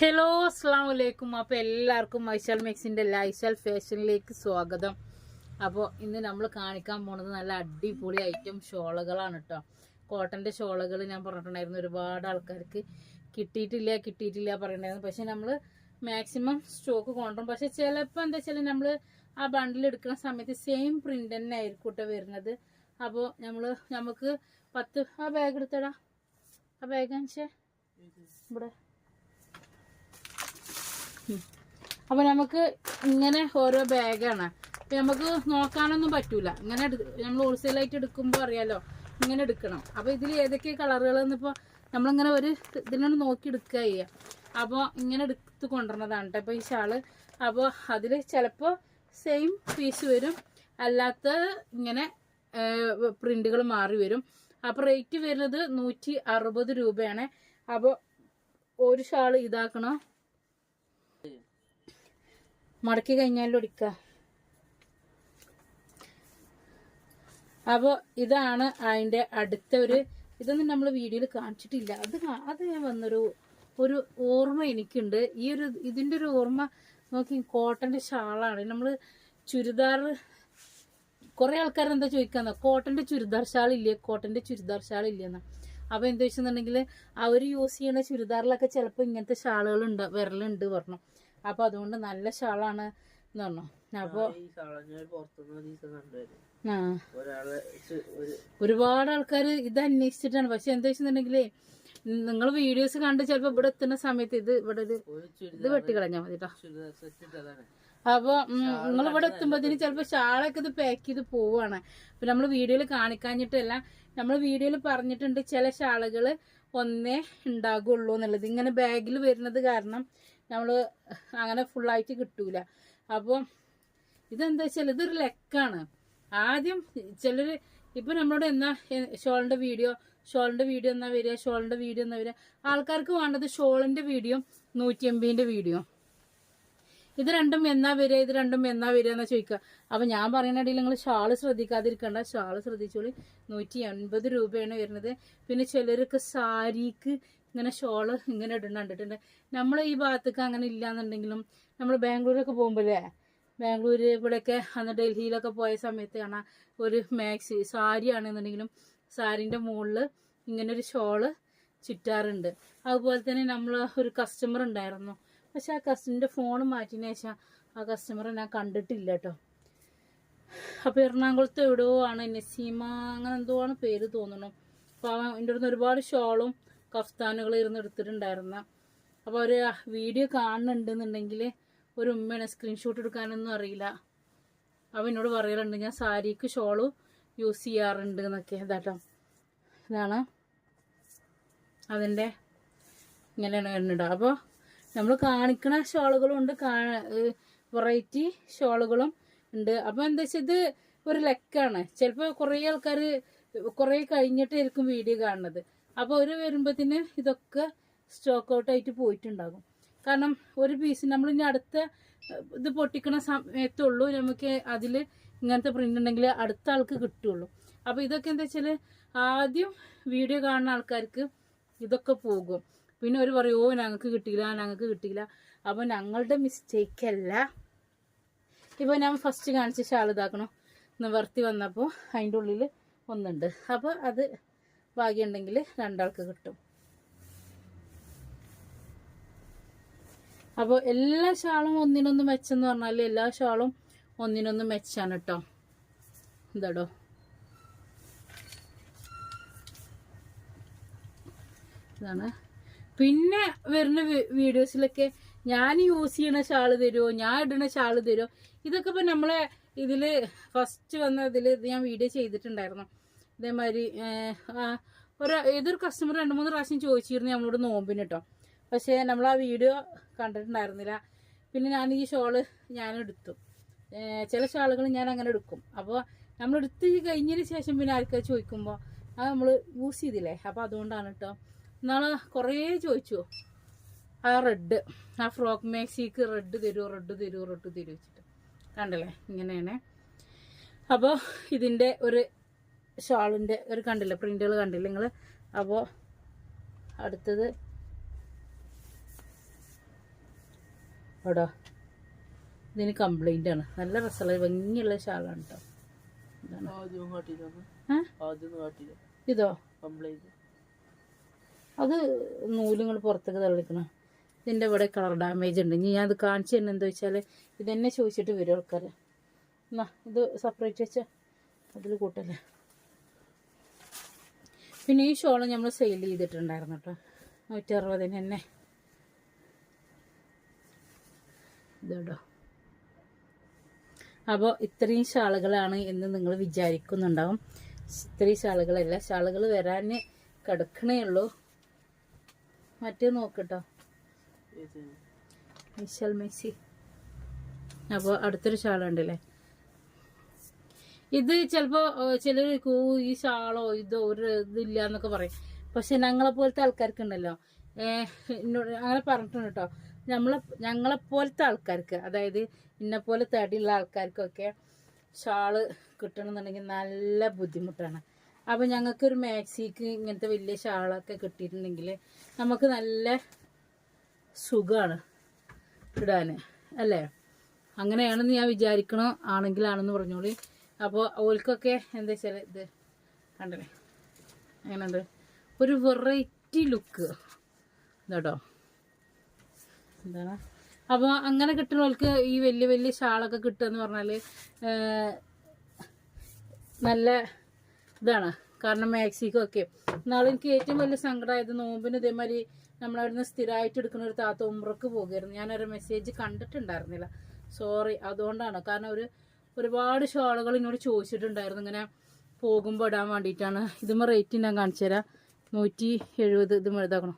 Hello അസ്സാം വലൈക്കും അപ്പോൾ എല്ലാവർക്കും ഐശാൽ മെക്സിന്റെ ലൈശാൽ ഫാഷനിലേക്ക് സ്വാഗതം. അപ്പോൾ ഇന്ന് നമ്മൾ കാണിക്കാൻ പോണത് നല്ല അടിപൊളി ഐറ്റം ഷോളുകളാണ് കേട്ടോ കോട്ടന്റെ ഷോളുകൾ ഞാൻ പറഞ്ഞിട്ടുണ്ടായിരുന്നു. ഒരുപാട് ആൾക്കാർക്ക് കിട്ടിയിട്ടില്ല കിട്ടിയിട്ടില്ല പറയണ്ടായിരുന്നു പക്ഷെ നമ്മൾ മാക്സിമം സ്റ്റോക്ക് കൊണ്ടുവരും. പക്ഷെ ചിലപ്പോൾ എന്താ വെച്ചാൽ നമ്മൾ ആ ബണ്ടിൽ എടുക്കുന്ന സമയത്ത് സെയിം പ്രിന്റ് തന്നെ ആയിരിക്കും വരുന്നത്. അപ്പോൾ നമ്മൾ നമുക്ക് പത്ത് ആ ബാഗ് എടുത്തടാ. ആ ബാഗ് കാണിച്ചേ. ഇവിടെ. അപ്പൊ നമുക്ക് ഇങ്ങനെ ഓരോ ബാഗാണ്. അപ്പൊ നമുക്ക് നോക്കാനൊന്നും പറ്റൂല. ഇങ്ങനെ നമ്മൾ ഹോൾസെയിൽ ആയിട്ട് എടുക്കുമ്പോൾ അറിയാലോ ഇങ്ങനെ എടുക്കണം. അപ്പൊ ഇതിൽ ഏതൊക്കെ കളറുകൾ ഇപ്പൊ നമ്മളിങ്ങനെ ഒരു ഇതിനോട് നോക്കി എടുക്കുക ചെയ്യുക അപ്പോൾ ഇങ്ങനെ എടുത്ത് കൊണ്ടുവരണതാണ് കേട്ടോ ഈ ഷാൾ. അപ്പോൾ അതിൽ ചിലപ്പോ സെയിം പീസ് വരും. അല്ലാത്ത ഇങ്ങനെ പ്രിന്റുകൾ മാറി വരും. അപ്പോൾ റേറ്റ് വരുന്നത് നൂറ്റി അറുപത് രൂപയാണ്. അപ്പോൾ ഒരു ഷാൾ ഇതാക്കണം? മടക്കി കഴിഞ്ഞാലും ഒടിക്കുക അപ്പോൾ ഇതാണ് അതിന്റെ അടുത്ത ഒരു ഇതൊന്നും നമ്മൾ വീഡിയോയിൽ കാണിച്ചിട്ടില്ല. അത് അത് വന്നൊരു ഒരു ഓർമ്മ എനിക്കുണ്ട്. ഈ ഒരു ഇതിന്റെ ഒരു ഓർമ്മ നോക്കി കോട്ടന്റെ ഷാളാണ്. നമ്മൾ ചുരിദാർ കുറേ ആൾക്കാർ എന്താ ചോദിക്കാന്ന? കോട്ടന്റെ ചുരിദാർ ഷാൾ ഇല്ലേ കോട്ടന്റെ ചുരിദാർ ഷാൾ ഇല്ലെന്ന് അപ്പൊ എന്താ വെച്ചിട്ടുണ്ടെങ്കിൽ അവർ യൂസ് ചെയ്യുന്ന ചുരിദാറിലൊക്കെ ചിലപ്പോൾ ഇങ്ങനത്തെ ഷാളുകൾ ഉണ്ട് വിരലുണ്ട് പറഞ്ഞു. അപ്പൊ അതുകൊണ്ട് നല്ല ഷാളാണ് എന്ന് പറഞ്ഞു. അപ്പൊ ഈ കളഞ്ഞ പുറത്തുനിന്ന് ഒരു ദിവസം കണ്ടുവരും ആ. ഒരുപാട് ആൾക്കാർ ഇത് അന്വേഷിച്ചിട്ടാണ്. പക്ഷെ എന്താ വെച്ചിട്ടുണ്ടെങ്കിലേ നിങ്ങൾ വീഡിയോസ് കണ്ട് ചിലപ്പോ ഇവിടെ എത്തുന്ന സമയത്ത് ഇത് ഇവിടെ ഇത് വെട്ടിക്കളഞ്ഞാ മതി കേട്ടോ അപ്പൊ നിങ്ങൾ ഇവിടെ എത്തുമ്പോഴത്തേന് ചിലപ്പോ ഷാളൊക്കെ ഇത് പാക്ക് ചെയ്ത് പോവാണ്. അപ്പൊ നമ്മൾ വീഡിയോയിൽ കാണിക്കാഞ്ഞിട്ടല്ല നമ്മൾ വീഡിയോയിൽ പറഞ്ഞിട്ടുണ്ട് ചില ഷാളുകൾ ഒന്നേ ഉണ്ടാകുള്ളൂ എന്നുള്ളത്. ഇങ്ങനെ ബാഗിൽ വരുന്നത് കാരണം നമ്മൾ അങ്ങനെ ഫുള്ളായിട്ട് കിട്ടൂല. അപ്പോൾ ഇതെന്താ വെച്ചാൽ ഇതൊരു ലെക്കാണ്. ആദ്യം ചിലർ ഇപ്പം നമ്മളോട് എന്നാ ഷോളിന്റെ വീഡിയോ ഷോളിന്റെ വീഡിയോ എന്നാ വരിക ഷോളിന്റെ വീഡിയോ എന്നാ വരിക. ആൾക്കാർക്ക് വേണ്ടത് ഷോളിന്റെ വീഡിയോ നൂറ്റി എൺപതിന്റെ വീഡിയോ. ഇത് രണ്ടും എന്നാ വരിക ഇത് രണ്ടും എന്നാ വരിക എന്നാ ചോദിക്കുക. അപ്പം ഞാൻ പറയുന്നിടയിൽ നിങ്ങൾ ഷാൾ ശ്രദ്ധിക്കാതിരിക്കണ്ട. ഷാൾ ശ്രദ്ധിച്ചോളി. നൂറ്റി എൺപത് രൂപയാണ് വരുന്നത്. പിന്നെ ചിലർക്ക് സാരിക്ക് ഇങ്ങനെ ഷോൾ ഇങ്ങനെ ഇടുന്ന കണ്ടിട്ടുണ്ട്. നമ്മൾ ഈ ഭാഗത്തേക്ക് അങ്ങനെ ഇല്ലാന്നുണ്ടെങ്കിലും നമ്മൾ ബാംഗ്ലൂരൊക്കെ പോകുമ്പോഴേ ബാംഗ്ലൂർ ഇവിടെയൊക്കെ അന്ന് ഡൽഹിയിലൊക്കെ പോയ സമയത്ത് കാണാം ഒരു മാക്സി സാരി ആണെന്നുണ്ടെങ്കിലും സാരിന്റെ മുകളിൽ ഇങ്ങനെ ഒരു ഷോൾ ചുറ്റാറുണ്ട്. അതുപോലെ തന്നെ നമ്മൾ ഒരു കസ്റ്റമർ ഉണ്ടായിരുന്നു. പക്ഷെ ആ കസ്റ്റമറിന്റെ ഫോൺ മാറ്റിയതിന് ശേഷം ആ കസ്റ്റമറെ ഞാൻ കണ്ടിട്ടില്ല കേട്ടോ. അപ്പോൾ എറണാകുളത്ത് എവിടെയോ ആണ് നസീമ അങ്ങനെ എന്തോ ആണ് പേര് തോന്നുന്നു. അപ്പോൾ എന്റെ അടുത്ത് ഒരുപാട് ഷോളും കഫ്താനുകൾ ഇരുന്ന് എടുത്തിട്ടുണ്ടായിരുന്ന. അപ്പോൾ ഒരു വീഡിയോ കാണുന്നുണ്ടെന്നുണ്ടെങ്കിൽ ഒരു ഉമ്മയാണ് സ്ക്രീൻഷോട്ട് എടുക്കാനൊന്നും അറിയില്ല. അവൻ എന്നോട് പറയലുണ്ട് ഞാൻ സാരിക്ക് ഷോൾ യൂസ് ചെയ്യാറുണ്ട് എന്നൊക്കെ. ഇതാട്ടോ. ഇതാണ് അതിന്റെ ഇങ്ങനെയാണ് വരുന്നുണ്ടോ അപ്പോൾ നമ്മൾ കാണിക്കണ ഷോളുകളും ഉണ്ട് വെറൈറ്റി ഷോളുകളും ഉണ്ട്. അപ്പോൾ എന്താ വെച്ചാൽ ഇത് ഒരു ലെക്കാണ്. ചിലപ്പോൾ കുറേ ആൾക്കാർ കുറേ കഴിഞ്ഞിട്ടായിരിക്കും വീഡിയോ കാണുന്നത്. അപ്പോൾ ഒരു വരുമ്പോഴത്തേന് ഇതൊക്കെ സ്റ്റോക്ക് ഔട്ട് ആയിട്ട് പോയിട്ടുണ്ടാകും. കാരണം ഒരു പീസ് നമ്മൾ ഇനി അടുത്ത ഇത് പൊട്ടിക്കണ സമയത്തുള്ളൂ നമുക്ക് അതിൽ ഇങ്ങനത്തെ പ്രിന്റ് ഉണ്ടെങ്കിൽ അടുത്ത ആൾക്ക് കിട്ടുള്ളൂ. അപ്പോൾ ഇതൊക്കെ എന്താ വെച്ചാൽ ആദ്യം വീഡിയോ കാണുന്ന ആൾക്കാർക്ക് ഇതൊക്കെ പോകും. പിന്നെ അവർ പറയും ഓ ഞങ്ങൾക്ക് കിട്ടിയില്ല ഞങ്ങൾക്ക് കിട്ടിയില്ല. അപ്പോൾ ഞങ്ങളുടെ മിസ്റ്റേക്ക് അല്ല. ഇപ്പോൾ ഞാൻ ഫസ്റ്റ് കാണിച്ച ഷാൾ ഇതാക്കണം? നിവർത്തി വന്നപ്പോൾ അതിന്റെ ഉള്ളിൽ ഒന്നുണ്ട്. അപ്പോൾ അത് ഭാഗ്യമുണ്ടെങ്കിൽ രണ്ടാൾക്ക് കിട്ടും. അപ്പോൾ എല്ലാ ഷാളും ഒന്നിനൊന്ന് മെച്ചെന്ന് പറഞ്ഞാൽ എല്ലാ ഷാളും ഒന്നിനൊന്ന് മെച്ചാണ് കേട്ടോ എന്താടോ? ഇതാണ്. പിന്നെ വരുന്ന വീഡിയോസിലൊക്കെ ഞാൻ യൂസ് ചെയ്യണ ഷാൾ തരുമോ ഞാൻ ഇടുന്ന ഷാൾ തരുമോ ഇതൊക്കെ ഇപ്പൊ നമ്മളെ ഇതിൽ ഫസ്റ്റ് വന്ന ഇതിൽ ഞാൻ വീഡിയോ ചെയ്തിട്ടുണ്ടായിരുന്നു. ഇതേമാതിരി ഒരു ഏതൊരു കസ്റ്റമർ രണ്ട് മൂന്ന് പ്രാവശ്യം ചോദിച്ചിരുന്നു നമ്മളോട് നോമ്പിന് കേട്ടോ പക്ഷേ നമ്മൾ ആ വീഡിയോ കണ്ടിട്ടുണ്ടായിരുന്നില്ല. പിന്നെ ഞാൻ ഈ ഷോൾ ഞാനെടുത്തു ചില ഷാളുകൾ ഞാൻ അങ്ങനെ എടുക്കും. അപ്പോൾ നമ്മൾ എടുത്ത് കഴിഞ്ഞതിന് ശേഷം പിന്നെ ആൾക്കാർ ചോദിക്കുമ്പോൾ അത് നമ്മൾ യൂസ് ചെയ്തില്ലേ? അപ്പോൾ അതുകൊണ്ടാണ് കേട്ടോ നാളെ കുറേ ചോദിച്ചു. ആ റെഡ് ആ ഫ്രോക്ക് മാക്സിക്ക് റെഡ് തരുമോ റെഡ് തരുമോ റെഡ് തരുമോ കണ്ടല്ലേ? ഇങ്ങനെയാണ്. അപ്പോൾ ഇതിന്റെ ഒരു ഷാളിന്റെ ഒരു കണ്ടില്ല? പ്രിന്റുകൾ കണ്ടില്ല നിങ്ങൾ അപ്പോൾ അടുത്തത് എവിടാ? ഇതിന് കംപ്ലൈന്റ് ആണ്. നല്ല രസമുള്ള ഭംഗിയുള്ള ഷാളാണ് കേട്ടോ ഇതോ? അത് നൂലിങ്ങൾ പുറത്തേക്ക് തള്ളിക്കണം? ഇതിന്റെ ഇവിടെ കളർ ഡാമേജ് ഉണ്ട്. ഇനി ഞാൻ അത് കാണിച്ചു തന്നെ എന്താ വെച്ചാൽ ഇതെന്നെ ചോദിച്ചിട്ട് വരും ആൾക്കാർ എന്നാ ഇത് സെപ്പറേറ്റ് വെച്ചാൽ അതിൽ കൂട്ടല്ലേ? പിന്നെ ഈ ഷോൾ നമ്മൾ സെയിൽ ചെയ്തിട്ടുണ്ടായിരുന്നു കേട്ടോ നൂറ്റി അറുപതിന് തന്നെ. ഇതോ അപ്പോൾ ഇത്രയും ഷാളുകളാണ് എന്ന് നിങ്ങൾ വിചാരിക്കുന്നുണ്ടാവും. ഇത്രയും ഷാളുകളല്ല ഷാളുകൾ വരാൻ കിടക്കണേ ഉള്ളൂ. മറ്റേ നോക്കട്ടോ. മിഷൽ മെസ്സി. അപ്പോൾ അടുത്തൊരു ഷാളുണ്ടല്ലേ ഇത് ചിലപ്പോൾ ചിലർ ഈ ഷാളോ ഇതോ ഒരു ഇതില്ല എന്നൊക്കെ പറയും. പക്ഷെ ഞങ്ങളെ പോലത്തെ ആൾക്കാർക്കുണ്ടല്ലോ. ഏഹ് എന്നോട് അങ്ങനെ പറഞ്ഞിട്ടുണ്ട് കേട്ടോ നമ്മളെ ഞങ്ങളെ പോലത്തെ ആൾക്കാർക്ക് അതായത് ഇന്നെ പോലെ തടിയുള്ള ആൾക്കാർക്കൊക്കെ ഷാൾ കിട്ടണമെന്നുണ്ടെങ്കിൽ നല്ല ബുദ്ധിമുട്ടാണ്. അപ്പോൾ ഞങ്ങൾക്കൊരു മാക്സിക്ക് ഇങ്ങനത്തെ വലിയ ഷാളൊക്കെ കിട്ടിയിട്ടുണ്ടെങ്കിൽ നമുക്ക് നല്ല സുഖമാണ് ഇടാൻ അല്ലേ? അങ്ങനെയാണെന്ന് ഞാൻ വിചാരിക്കണോ? ആണെങ്കിലാണെന്ന് പറഞ്ഞോളി. അപ്പോൾ ഓൽക്കൊക്കെ എന്താ വെച്ചാൽ ഇത് കണ്ടല്ലേ? എങ്ങനെയുണ്ട്? ഒരു വെറൈറ്റി ലുക്ക് എന്താട്ടോ എന്താണ്? അപ്പോൾ അങ്ങനെ കിട്ടുന്നവർക്ക് ഈ വലിയ വലിയ ഷാളൊക്കെ കിട്ടുക എന്ന് പറഞ്ഞാൽ നല്ല ഇതാണ്. കാരണം മാക്സിക്കൊക്കെ നാളെ എനിക്ക് ഏറ്റവും വലിയ സങ്കടമായത് നോമ്പിന് ഇതേമാതിരി നമ്മളവിടുന്ന് സ്ഥിരമായിട്ട് എടുക്കുന്ന ഒരു താത്ത ഉമ്രക്ക് പോകുമായിരുന്നു ഞാനൊരു മെസ്സേജ് കണ്ടിട്ടുണ്ടായിരുന്നില്ല. സോറി അതുകൊണ്ടാണ്. കാരണം ഒരു ഒരുപാട് ഷോളുകൾ എന്നോട് ചോദിച്ചിട്ടുണ്ടായിരുന്നു. ഇങ്ങനെ പോകുമ്പോൾ ഇടാൻ വേണ്ടിയിട്ടാണ്. ഇതുമ്പോൾ റേറ്റ് ഞാൻ കാണിച്ചു തരാം. നൂറ്റി എഴുപത് ഇത് എഴുതാക്കണം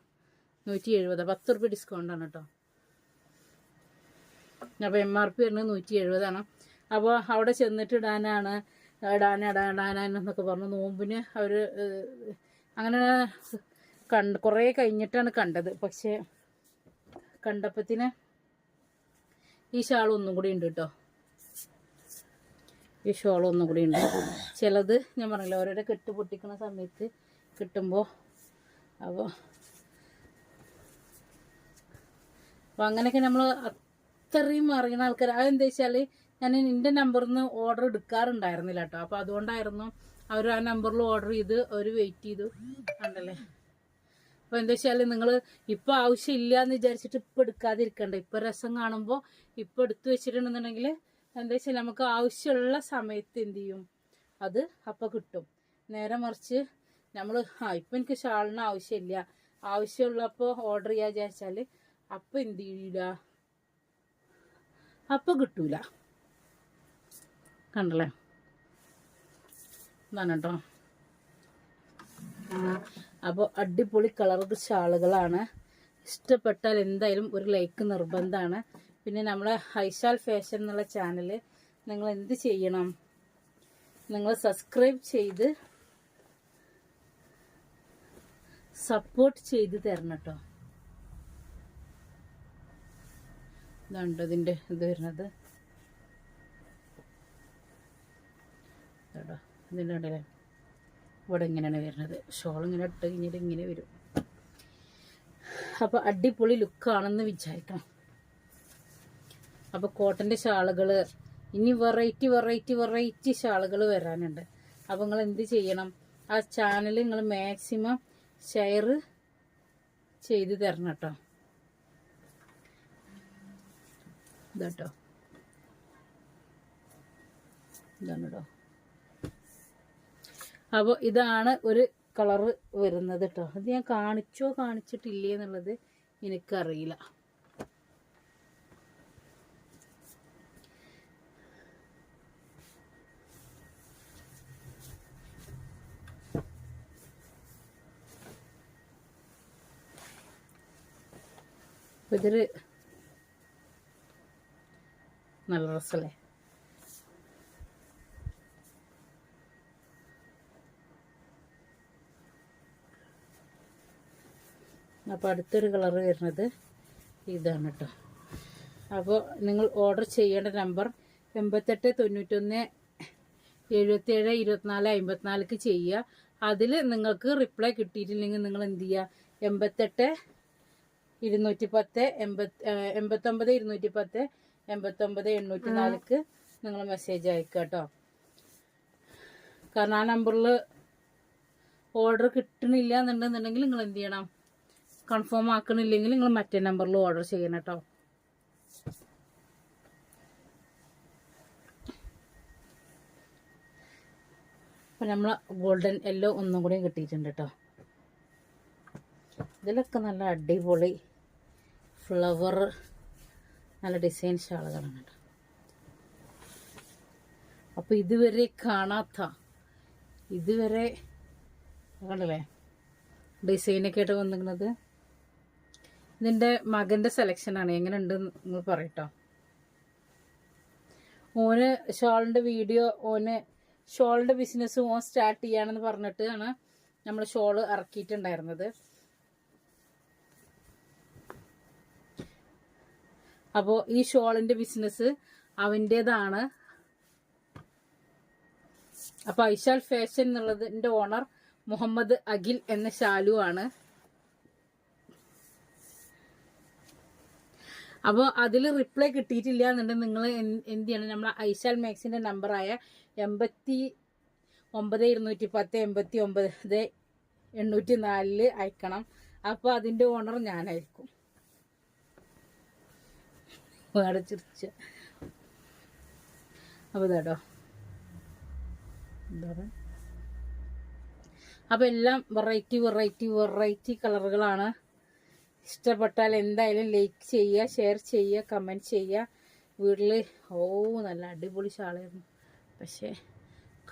നൂറ്റി എഴുപത് പത്ത് റുപ്യ ഡിസ്കൗണ്ടാണ് കേട്ടോ അപ്പോൾ എം ആർ പി വരുന്നത് നൂറ്റി എഴുപതാണ് അപ്പോൾ അവിടെ ചെന്നിട്ട് ഇടാനാണ് ഇടാൻ ഇടാൻ ഇടാനെന്നൊക്കെ പറഞ്ഞു. നോമ്പിന് അവർ അങ്ങനെ കണ്ട് കുറേ കഴിഞ്ഞിട്ടാണ് കണ്ടത്. പക്ഷേ കണ്ടപ്പത്തിന് ഈ ഷാൾ ഒന്നും കൂടി ഉണ്ട് കേട്ടോ ഈ ഷോൾ ഒന്നും കൂടി ഉണ്ട്. ചിലത് ഞാൻ പറഞ്ഞില്ല ഓരോരോ കെട്ട് പൊട്ടിക്കുന്ന സമയത്ത് കിട്ടുമ്പോൾ അപ്പോൾ അപ്പോൾ അങ്ങനെയൊക്കെ നമ്മൾ അത്രയും അറിയുന്ന ആൾക്കാർ അതെന്താ വെച്ചാൽ ഞാൻ എന്റെ നമ്പറിൽ നിന്ന് ഓർഡർ എടുക്കാറുണ്ടായിരുന്നില്ല കേട്ടോ അപ്പോൾ അതുകൊണ്ടായിരുന്നു അവർ ആ നമ്പറിൽ ഓർഡർ ചെയ്ത് അവർ വെയിറ്റ് ചെയ്തു. ഉണ്ടല്ലേ അപ്പോൾ എന്താ വെച്ചാൽ നിങ്ങൾ ഇപ്പോൾ ആവശ്യമില്ല എന്ന് വിചാരിച്ചിട്ട് ഇപ്പോൾ എടുക്കാതിരിക്കണ്ട. ഇപ്പോൾ രസം കാണുമ്പോൾ ഇപ്പോൾ എടുത്തു വെച്ചിട്ടുണ്ടെന്നുണ്ടെങ്കിൽ എന്താ വെച്ചാൽ നമുക്ക് ആവശ്യമുള്ള സമയത്ത് എന്ത് ചെയ്യും? അത് അപ്പം കിട്ടും. നേരെ മറിച്ച് നമ്മൾ ആ ഇപ്പം എനിക്ക് ഷാളിന് ആവശ്യമില്ല. ആവശ്യമുള്ളപ്പോൾ ഓർഡർ ചെയ്യാ വിചാരിച്ചാൽ അപ്പം എന്ത് ചെയ്യില്ല അപ്പം കിട്ടൂല. കണ്ടല്ലേ? എന്താണ് കേട്ടോ അപ്പോൾ അടിപൊളി കളർ ഷാളുകളാണ്. ഇഷ്ടപ്പെട്ടാൽ എന്തായാലും ഒരു ലൈക്ക് നിർബന്ധമാണ് പിന്നെ നമ്മളെ ഹൈശാൽ ഫാഷൻ എന്നുള്ള ചാനൽ നിങ്ങൾ എന്ത് ചെയ്യണം? നിങ്ങൾ സബ്സ്ക്രൈബ് ചെയ്ത് സപ്പോർട്ട് ചെയ്ത് തരണം കേട്ടോ. ഇതുണ്ട് ഇതിന്റെ ഇത് വരുന്നത്? കേട്ടോ ഇതിന്റെ ഉണ്ടല്ലേ ഇവിടെ ഇങ്ങനെയാണ് വരുന്നത്. ഷോൾ ഇങ്ങനെ ഇട്ട് കഴിഞ്ഞിട്ട് ഇങ്ങനെ വരും. അപ്പോൾ അടിപൊളി ലുക്കാണെന്ന് വിചാരിക്കണം. അപ്പോൾ കോട്ടന്റെ ഷാളുകൾ ഇനി വെറൈറ്റി വെറൈറ്റി വെറൈറ്റി ഷാളുകൾ വരാനുണ്ട്. അപ്പോൾ നിങ്ങൾ എന്ത് ചെയ്യണം? ആ ചാനൽ നിങ്ങൾ മാക്സിമം ഷെയർ ചെയ്ത് തരണം കേട്ടോ. ഇതാട്ടോ ഇതാണ് അപ്പോൾ ഇതാണ് ഒരു കളറ് വരുന്നത് കേട്ടോ. അത് ഞാൻ കാണിച്ചോ കാണിച്ചിട്ടില്ലേ എന്നുള്ളത് എനിക്കറിയില്ല. അപ്പൊ ഇതൊരു നല്ല രസല്ലേ? അപ്പോൾ അടുത്തൊരു കളർ വരുന്നത് ഇതാണ് കേട്ടോ. അപ്പോൾ നിങ്ങൾ ഓർഡർ ചെയ്യേണ്ട നമ്പർ എൺപത്തെട്ട് തൊണ്ണൂറ്റൊന്ന് എഴുപത്തേഴ് ഇരുപത്തിനാല് അമ്പത്തിനാലിക്ക് ചെയ്യുക. അതിൽ നിങ്ങൾക്ക് റിപ്ലൈ കിട്ടിയിട്ടില്ലെങ്കിൽ നിങ്ങൾ എന്ത് ചെയ്യുക? എൺപത്തെട്ട് ഇരുന്നൂറ്റി പത്ത് എൺപത്തി എൺപത്തൊമ്പത് ഇരുന്നൂറ്റി പത്ത് എൺപത്തൊമ്പത് എണ്ണൂറ്റി നാലിക്ക് നിങ്ങൾ മെസ്സേജ് അയക്കുക കേട്ടോ കാരണം ആ നമ്പറിൽ ഓർഡർ കിട്ടണില്ല എന്നുണ്ടെന്നുണ്ടെങ്കിൽ നിങ്ങൾ എന്ത് ചെയ്യണം? കൺഫേം ആക്കണില്ലെങ്കിൽ നിങ്ങൾ മറ്റേ നമ്പറിൽ ഓർഡർ ചെയ്യണം കേട്ടോ അപ്പം നമ്മൾ ഗോൾഡൻ യെല്ലോ ഒന്നും കൂടി കിട്ടിയിട്ടുണ്ട് കേട്ടോ ഇതിലൊക്കെ നല്ല അടിപൊളി ഫ്ലവർ നല്ല ഡിസൈൻ ഷാളുകളാണ് കേട്ടോ. അപ്പോൾ ഇതുവരെ കാണാത്ത ഇതുവരെ കണ്ടല്ലേ? ഡിസൈനൊക്കെ ആയിട്ട് വന്നിരിക്കുന്നത്? ഇതിന്റെ മകന്റെ സെലക്ഷനാണ് എങ്ങനെ ഉണ്ട് നിങ്ങൾ പറയട്ടോ. ഓന് ഷോളിന്റെ വീഡിയോ ഓന് ഷോളിന്റെ ബിസിനസ് ഓൻ സ്റ്റാർട്ട് ചെയ്യാണെന്ന് പറഞ്ഞിട്ടാണ് നമ്മൾ ഷോൾ ഇറക്കിയിട്ടുണ്ടായിരുന്നത്. അപ്പോൾ ഈ ഷോളിന്റെ ബിസിനസ് അവന്റേതാണ്. അപ്പോൾ ഐഷാൽ ഫാഷൻ എന്നുള്ളതിന്റെ ഓണർ മുഹമ്മദ് അഖിൽ എന്ന ഷാലു ആണ്. അപ്പോൾ അതിൽ റിപ്ലൈ കിട്ടിയിട്ടില്ല എന്നുണ്ടെങ്കിൽ നിങ്ങൾ എന്ത് ചെയ്യണം? നമ്മളെ ഐശാൽ മാക്സിന്റെ നമ്പറായ എൺപത്തി ഒമ്പത് ഇരുന്നൂറ്റി പത്ത് എൺപത്തി ഒമ്പത് എണ്ണൂറ്റി നാലിൽ അയക്കണം. അപ്പോൾ അതിന്റെ ഓണർ ഞാനായിരിക്കും. ചിരിച്ച അപ്പോൾ ഇതാട്ടോ അപ്പൊ അപ്പോൾ എല്ലാം വെറൈറ്റി വെറൈറ്റി വെറൈറ്റി കളറുകളാണ്. ഇഷ്ടപ്പെട്ടാൽ എന്തായാലും ലൈക്ക് ചെയ്യുക ഷെയർ ചെയ്യുക കമന്റ് ചെയ്യുക. വീട്ടിൽ ഓ നല്ല അടിപൊളി ഷാളായിരുന്നു പക്ഷേ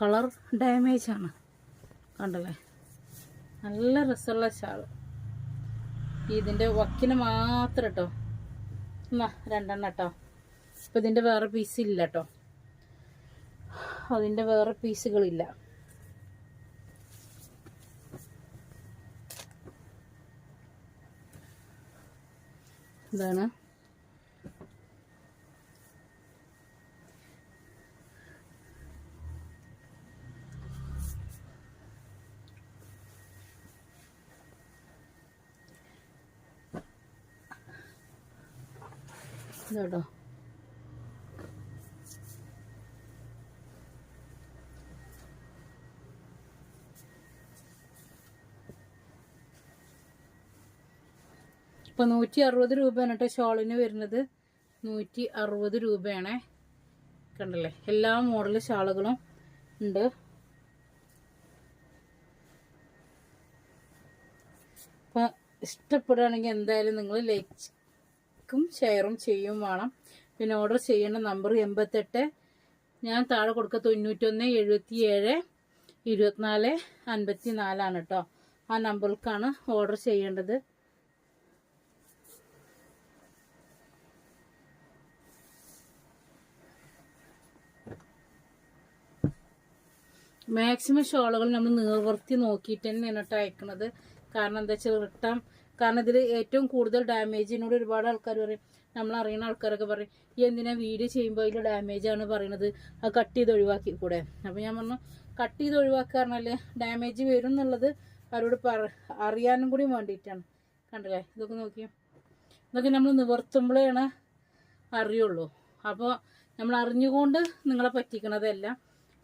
കളർ ഡാമേജ് ആണ്. കണ്ടല്ലേ? നല്ല രസമുള്ള ഷാൾ ഇതിന്റെ വക്കിന് മാത്രം കേട്ടോ എന്നാ രണ്ടെണ്ണം കേട്ടോ. ഇപ്പം ഇതിന്റെ വേറെ പീസ് ഇല്ല കേട്ടോ. അതിന്റെ വേറെ പീസുകളില്ല ഇതാണ്. ഇതാട്ടോ ഇപ്പൊ നൂറ്റി അറുപത് രൂപയാണ് കേട്ടോ ഷോളിന് വരുന്നത്. നൂറ്റി അറുപത് രൂപയാണേ. കണ്ടല്ലേ? എല്ലാ മോഡൽ ഷാളുകളും ഉണ്ട്. ഇപ്പൊ ഇഷ്ടപ്പെടുകയാണെങ്കിൽ എന്തായാലും നിങ്ങൾ ലൈക്കും ഷെയറും ചെയ്യും വേണം. പിന്നെ ഓർഡർ ചെയ്യേണ്ട നമ്പർ എൺപത്തെട്ട്. ഞാൻ താഴെ കൊടുക്കുക തൊണ്ണൂറ്റൊന്ന് എഴുപത്തി ഏഴ് ഇരുപത്തിനാല് അൻപത്തി നാലാണ് കേട്ടോ ആ നമ്പറിലേക്കാണ് ഓർഡർ ചെയ്യേണ്ടത്. മാക്സിമം ഷോളുകൾ നമ്മൾ നിർവൃത്തി നോക്കിയിട്ട് തന്നെയാണ് കേട്ടോ അയക്കുന്നത് കാരണം എന്താ വെച്ചാൽ റിട്ടേൺ കാരണം ഇതിൽ ഏറ്റവും കൂടുതൽ ഡാമേജിനോട് ഒരുപാട് ആൾക്കാർ പറയും. നമ്മൾ അറിയുന്ന ആൾക്കാരൊക്കെ പറയും ഈ എന്തിനാ വീഡിയോ ചെയ്യുമ്പോൾ അതിൽ ഡാമേജ് ആണ് പറയുന്നത് അത് കട്ട് ചെയ്ത് ഒഴിവാക്കി കൂടെ അപ്പോൾ ഞാൻ പറഞ്ഞു കട്ട് ചെയ്ത് ഒഴിവാക്കുക ഡാമേജ് വരും എന്നുള്ളത് അവരോട് പറ അറിയാനും കൂടി വേണ്ടിയിട്ടാണ്. കണ്ടല്ലേ? ഇതൊക്കെ നോക്കിയോ. ഇതൊക്കെ നമ്മൾ നിവർത്തുമ്പോഴാണ് അറിയുള്ളൂ. അപ്പോൾ നമ്മൾ അറിഞ്ഞുകൊണ്ട് നിങ്ങളെ പറ്റിക്കണതല്ല.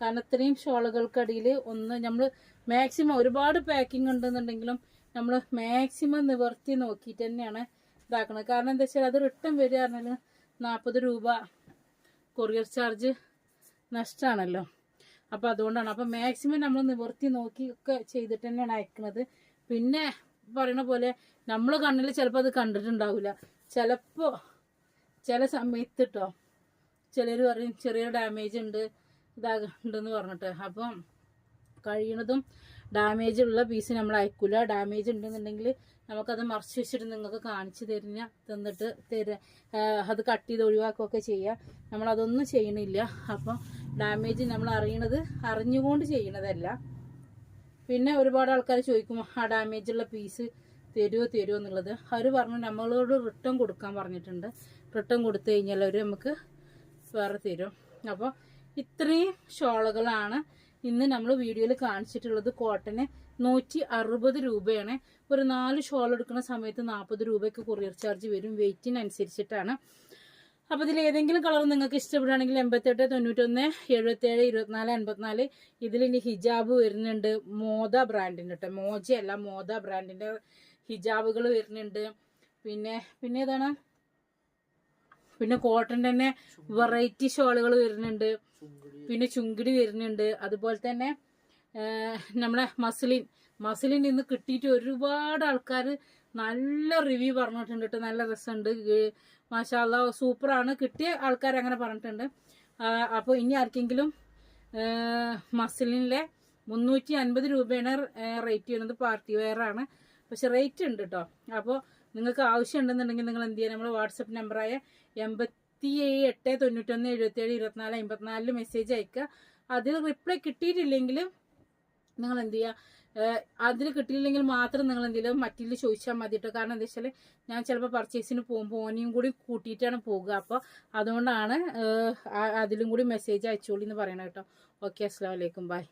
കാരണം ഇത്രയും ഷോളുകൾക്കടിയിൽ ഒന്ന് നമ്മൾ മാക്സിമം ഒരുപാട് പാക്കിംഗ് ഉണ്ടെന്നുണ്ടെങ്കിലും നമ്മൾ മാക്സിമം നിവർത്തി നോക്കിയിട്ട് തന്നെയാണ് ഇതാക്കുന്നത് കാരണം എന്താ വെച്ചാൽ അത് റിട്ടേൺ വരിക പറഞ്ഞാൽ നാൽപ്പത് രൂപ കൊറിയർ ചാർജ് നഷ്ടമാണല്ലോ അപ്പോൾ അതുകൊണ്ടാണ്. അപ്പോൾ മാക്സിമം നമ്മൾ നിവർത്തി നോക്കി ഒക്കെ ചെയ്തിട്ട് തന്നെയാണ് അയക്കുന്നത് പിന്നെ പറയണ പോലെ നമ്മൾ കണ്ണിൽ ചിലപ്പോൾ അത് കണ്ടിട്ടുണ്ടാവില്ല ചിലപ്പോൾ ചില സമയത്ത് കേട്ടോ ചിലർ പറയും ചെറിയ ഡാമേജ് ഉണ്ട് ഇതാകുന്നുണ്ടെന്ന് പറഞ്ഞിട്ട്. അപ്പം കഴിയണതും ഡാമേജ് ഉള്ള പീസ് നമ്മൾ അയക്കൂല. ഡാമേജ് ഉണ്ടെന്നുണ്ടെങ്കിൽ നമുക്കത് മറച്ചു വെച്ചിട്ട് നിങ്ങൾക്ക് കാണിച്ചു തരുന്ന തന്നിട്ട് തര അത് കട്ട് ചെയ്ത് ഒഴിവാക്കുകയൊക്കെ ചെയ്യാം. നമ്മളതൊന്നും ചെയ്യണില്ല. അപ്പം ഡാമേജ് നമ്മൾ അറിയണത് അറിഞ്ഞുകൊണ്ട് ചെയ്യണതല്ല. പിന്നെ ഒരുപാട് ആൾക്കാർ ചോദിക്കും ആ ഡാമേജ് ഉള്ള പീസ് തരുമോ തരുമോ എന്നുള്ളത്. അവർ പറഞ്ഞു നമ്മളോട് റിട്ടേൺ കൊടുക്കാൻ പറഞ്ഞിട്ടുണ്ട്. റിട്ടേൺ കൊടുത്തു കഴിഞ്ഞാൽ അവർ നമുക്ക് വേറെ തരും. അപ്പോൾ ഇത്രയും ഷോളുകളാണ് ഇന്ന് നമ്മൾ വീഡിയോയിൽ കാണിച്ചിട്ടുള്ളത് കോട്ടന് നൂറ്റി അറുപത് രൂപയാണ്. ഒരു നാല് ഷോൾ എടുക്കുന്ന സമയത്ത് നാൽപ്പത് രൂപയ്ക്ക് കൊറിയർ ചാർജ് വരും. വെയിറ്റിനനുസരിച്ചിട്ടാണ് അപ്പോൾ ഇതിൽ ഏതെങ്കിലും കളർ നിങ്ങൾക്ക് ഇഷ്ടപ്പെടുകയാണെങ്കിൽ എൺപത്തെട്ട് തൊണ്ണൂറ്റൊന്ന് എഴുപത്തേഴ് ഇരുപത്തിനാല് അൻപത്തിനാല് ഇതിൽ ഇനി ഹിജാബ് വരുന്നുണ്ട്. മോദ ബ്രാൻഡിന്റെ കേട്ടോ മോജയല്ല മോദ ബ്രാൻഡിന്റെ ഹിജാബുകൾ വരുന്നുണ്ട്. പിന്നെ പിന്നെ ഏതാണ്? പിന്നെ കോട്ടൺ തന്നെ വെറൈറ്റി ഷോളുകൾ വരുന്നുണ്ട്. പിന്നെ ചുങ്കിടി വരുന്നുണ്ട്. അതുപോലെ തന്നെ നമ്മളെ മസിലിൻ. മസിലിൻ ഇന്ന് കിട്ടിയിട്ട് ഒരുപാട് ആൾക്കാർ നല്ല റിവ്യൂ പറഞ്ഞിട്ടുണ്ട് നല്ല രസമുണ്ട്. മാഷാല്ല സൂപ്പറാണ്. കിട്ടിയ ആൾക്കാർ അങ്ങനെ പറഞ്ഞിട്ടുണ്ട്. അപ്പോൾ ഇനി ആർക്കെങ്കിലും മസിലിനിലെ മുന്നൂറ്റി അൻപത് രൂപയാണ് റേറ്റ് ചെയ്യുന്നത്. പാർട്ടി വെയർ ആണ് പക്ഷെ റേറ്റ് ഉണ്ട് കേട്ടോ അപ്പോൾ നിങ്ങൾക്ക് ആവശ്യം ഉണ്ടെന്നുണ്ടെങ്കിൽ നിങ്ങൾ എന്ത് ചെയ്യുക നമ്മുടെ വാട്സപ്പ് നമ്പറായ എൺപത്തി എട്ട് തൊണ്ണൂറ്റൊന്ന് എഴുപത്തേഴ് ഇരുപത്തിനാല് അമ്പത്തിനാലിൽ മെസ്സേജ് അയക്കുക അതിൽ റിപ്ലൈ കിട്ടിയിട്ടില്ലെങ്കിൽ നിങ്ങൾ എന്ത് ചെയ്യുക അതിൽ കിട്ടിയില്ലെങ്കിൽ മാത്രം നിങ്ങൾ എന്ത് ചെയ്യുക മറ്റിൽ ചോദിച്ചാൽ മതി കേട്ടോ കാരണം എന്താ വെച്ചാൽ ഞാൻ ചിലപ്പോൾ പർച്ചേസിന് പോകുമ്പോൾ ഓനെയും കൂടി കൂട്ടിയിട്ടാണ് പോകുക. അപ്പോൾ അതുകൊണ്ടാണ് അതിലും കൂടി മെസ്സേജ് അയച്ചോളി എന്ന് പറയണം കേട്ടോ ഓക്കെ അസ്സാം വലൈക്കും ബൈ